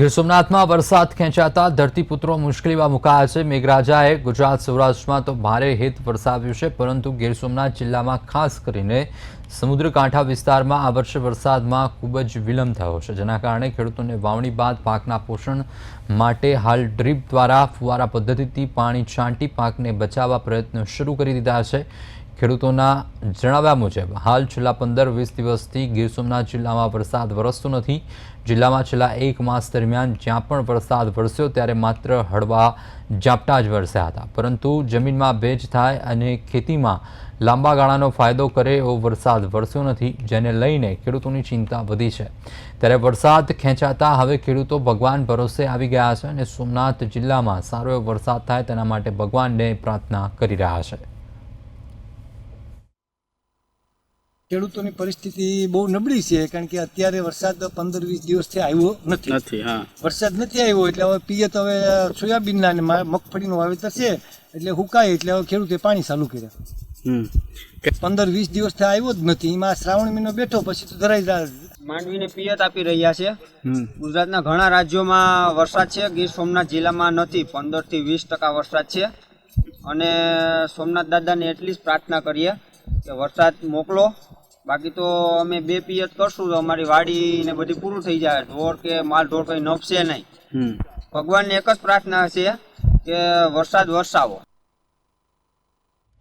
ગીર સોમનાથમાં વરસાદ ખેંચાતા ધરતીપુત્રો મુશ્કેલીમાં મુકાયા છે. મેઘરાજાએ ગુજરાત સૌરાષ્ટ્રમાં તો ભારે હિત વરસાવ્યું છે, પરંતુ ગીર સોમનાથ જિલ્લામાં ખાસ કરીને સમુદ્રકાંઠા વિસ્તારમાં આ વર્ષે વરસાદમાં ખૂબ જ વિલંબ થયો છે. જેના કારણે ખેડૂતોને વાવણી બાદ પાકના પોષણ માટે હાલ ડ્રીપ દ્વારા ફુવારા પદ્ધતિથી પાણી છાંટી પાકને બચાવવા પ્રયત્નો શરૂ કરી દીધા છે. ખેડૂતોના જણાવ્યા મુજબ, હાલ છેલ્લા પંદર વીસ દિવસથી ગીર સોમનાથ જિલ્લામાં વરસાદ વરસતો નથી. જિલ્લામાં છેલ્લા એક માસ દરમિયાન જ્યાં પણ વરસાદ વરસ્યો ત્યારે માત્ર હળવા ઝાપટા જ વરસ્યા હતા. પરંતુ જમીનમાં ભેજ થાય અને ખેતીમાં લાંબા ગાળાનો ફાયદો કરે એવો વરસાદ વરસ્યો નથી, જેને લઈને ખેડૂતોની ચિંતા વધી છે. ત્યારે વરસાદ ખેંચાતા હવે ખેડૂતો ભગવાન ભરોસે આવી ગયા છે અને સોમનાથ જિલ્લામાં સારો એવો વરસાદ થાય તેના માટે ભગવાનને પ્રાર્થના કરી રહ્યા છે. ખેડૂતોની પરિસ્થિતિ બહુ નબળી છે કારણ કે અત્યારે વરસાદ પંદર વીસ દિવસથી આવ્યો નથી. નથી હા. વરસાદ નથી આવ્યો એટલે હવે પિયત હવે સોયાબીનના અને મગફળીનું વાવેતર છે એટલે હુકાય એટલે હવે ખેડૂતે પાણી ચાલુ કર્યા. પંદર વીસ દિવસથી આવ્યો જ નથી એમાં શ્રાવણ મહિનો બેઠો પછી તો ધરાઈ રહ્યા માંડવીને પિયત આપી રહ્યા છે. ગુજરાતના ઘણા રાજ્યોમાં વરસાદ છે ગીર સોમનાથ જિલ્લામાં નથી પંદરથી વીસ ટકા વરસાદ છે. અને સોમનાથ દાદાને એટલી જ પ્રાર્થના કરીએ કે વરસાદ મોકલો બાકી તો અમે બે પિયત કરશું તો અમારી વાડી ને બધી પૂરું થઈ જાય. ઢોર કે માલ ઢોર કઈ નપશે નહીં. ભગવાનને એક જ પ્રાર્થના છે કે વરસાદ વરસાવો.